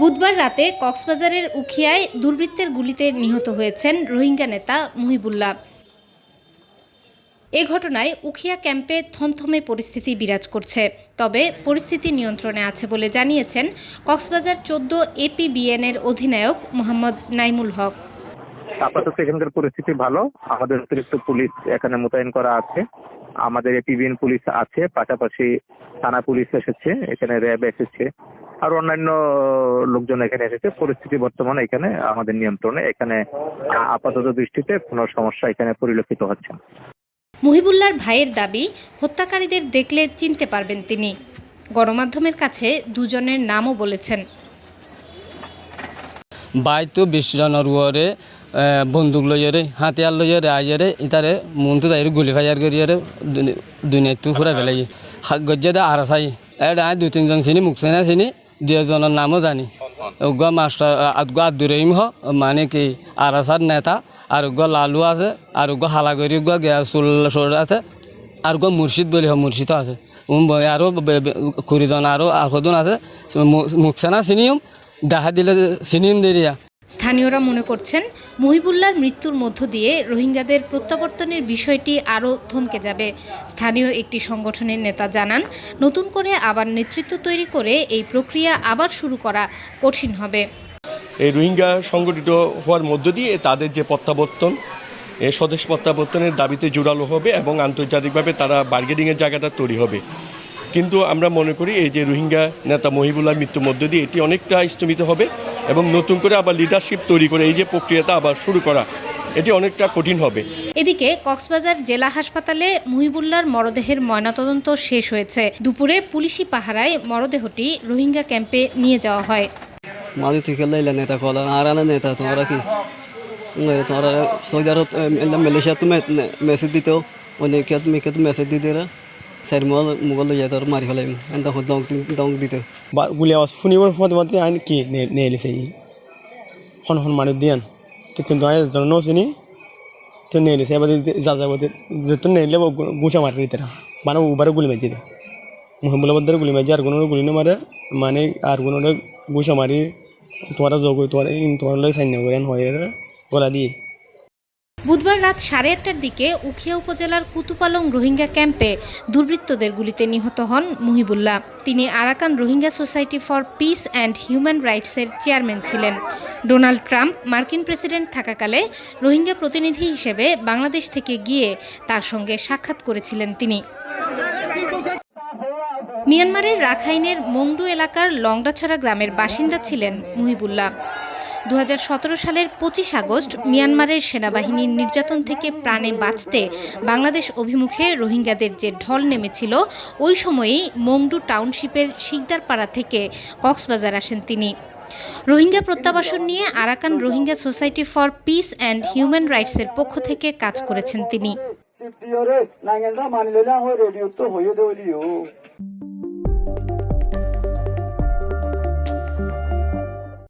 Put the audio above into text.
বুধবার রাতে কক্সবাজারের উখিয়ায় দুর্বৃত্তের গুলিতে নিহত হয়েছেন রোহিঙ্গা নেতা মুহিবুল্লাহ। এ ঘটনায় উখিয়া ক্যাম্পে থমথমে পরিস্থিতি বিরাজ করছে। তবে পরিস্থিতি নিয়ন্ত্রণে আছে বলে জানিয়েছেন কক্সবাজার চোদ্দ এপিবিএনের অধিনায়ক মোহাম্মদ নাইমুল হক। আপাতত এখানকার পরিস্থিতি ভালো। আমাদের অতিরিক্ত পুলিশ এখানে মোতায়েন করা আছে। আমাদের এপিবিএন পুলিশ আছে, পাশাপাশি থানা পুলিশ এসেছে, এখানে র্যাব এসেছে। আর অন্যান্য লোকজন এখানে এসেছে। পরিস্থিতি বর্তমানে এখানে আমাদের নিয়ন্ত্রণে। এখানে আপাতত দৃষ্টিতে কোনো সমস্যা এখানে পরিলক্ষিত হচ্ছে না। মুহিবুল্লাহর ভাইয়ের দাবি হত্যাকারীদের দেখলে চিনতে পারবেন তিনি। গণমাধ্যমের কাছে দুজনের নামও বলেছেন। বাইতো বিশ জনের উয়রে বন্দুক লইয়ারে হাতিয়ার লইয়ারে আইয়ারে ইতারে মনটো তাইরে গুলি ফায়ার করিয়ারে দুনিয়াটো ফুরা পেলাই গজ্জে দে আর চাই এটা দুই তিনজন চিনি মুখ চেনা চিনি দুজনের নামও জানি। উগ্র মাস্টার আদগ আব্দুর রহিম হ মানে কি আর আসার নেতা আর উগ্র লালু আছে আর উগ্র হালাগরি উগ্র গেসুল সর আছে আর উগ্র মুর্শিদ বলি হ মুর্শিদ আছে। আরও কুড়িজন আরও আরজন আছে। মুখ চেনা চিনিম দেখা দিলে চিনিম দেরিয়া স্থানীয়রা মনে করছেন মুহিবুল্লাহর মৃত্যুর মধ্য দিয়ে রোহিঙ্গাদের প্রত্যাবর্তনের বিষয়টি আরও থমকে যাবে। স্থানীয় একটি সংগঠনের নেতা জানান, নতুন করে আবার নেতৃত্ব তৈরি করে এই প্রক্রিয়া আবার শুরু করা কঠিন হবে। এই রোহিঙ্গা সংগঠিত হওয়ার মধ্য দিয়ে তাদের যে প্রত্যাবর্তন এই স্বদেশ প্রত্যাবর্তনের দাবিতে জোরালো হবে এবং আন্তর্জাতিকভাবে তারা বার্গেনিংয়ের জায়গাটা তৈরি হবে। কিন্তু আমরা মনে করি এই যে রোহিঙ্গা নেতা মহিবুল্লাহ মৃত্যুর মধ্য দিয়ে এটি অনেকটা স্থমিত হবে এবং নতুন করে আবার লিডারশিপ তৈরি করে এই যে প্রক্রিয়াটা আবার শুরু করা এটি অনেকটা কঠিন হবে। এদিকে কক্সবাজার জেলা হাসপাতালে মুহিবুল্লাহর মরদেহের ময়নাতদন্ত শেষ হয়েছে। দুপুরে পুলিশি পাহারায় মরদেহটি রোহিঙ্গা ক্যাম্পে নিয়ে যাওয়া হয়। মাদি খেলে এলে নেতা কলা আর আনা নেতা তোমরা কি? তোমরা সৌদি আরব এলাম মালয়েশিয়া তুমি মেসেজ দিত অনেক মেসেজ দিতে রা স্যার, মোবাইল মোবাইল লইয়া তোর মারি ফেলাম এন্ড দং দং বা গুলি আওয়াজ শুনিবার মধ্যে মধ্যে আইন কি নে এলিছে ই হন হন মানুষ দিয়ান। কিন্তু আয় জন চিনি, তো নে এলিছে এবার যা যাব যে তো নেলে গুছা মারি দিতে মানে উবারে গুলি মারি দিতে মহিমুলা বদ্দারে গুলি মারি আর কোনো গুলি না মারে মানে আর কোনো গুছা মারি, তোমার যোগ তোমার তোমার লাগে সাইন করে হয় গলা দিয়ে। বুধবার রাত সাড়ে আটটার দিকে উখিয়া উপজেলার কুতুপালং রোহিঙ্গা ক্যাম্পে দুর্বৃত্তদের গুলিতে নিহত হন মুহিবুল্লাহ। তিনি Arakan Rohingya Society for Peace and Human রাইটসের chairman ছিলেন। ডোনাল্ড ট্রাম্প মার্কিন প্রেসিডেন্ট থাকাকালে রোহিঙ্গা প্রতিনিধি হিসেবে বাংলাদেশ থেকে গিয়ে তার সঙ্গে সাক্ষাৎ করেছিলেন তিনি। মিয়ানমারের রাখাইনের মংডু এলাকার লংডাছড়া গ্রামের বাসিন্দা ছিলেন মুহিবুল্লাহ। দু হাজার সতেরো সালের পঁচিশ আগস্ট মিয়ানমারের সেনাবাহিনীর নির্যাতন থেকে প্রাণে বাঁচতে বাংলাদেশ অভিমুখে রোহিঙ্গাদের যে ঢল নেমেছিল, ওই সময়েই মংডু টাউনশিপের শিকদারপাড়া থেকে কক্সবাজার আসেন তিনি। রোহিঙ্গা প্রত্যাবাসন নিয়ে Arakan Rohingya Society for Peace and Human রাইটসের পক্ষ থেকে কাজ করেছেন তিনি।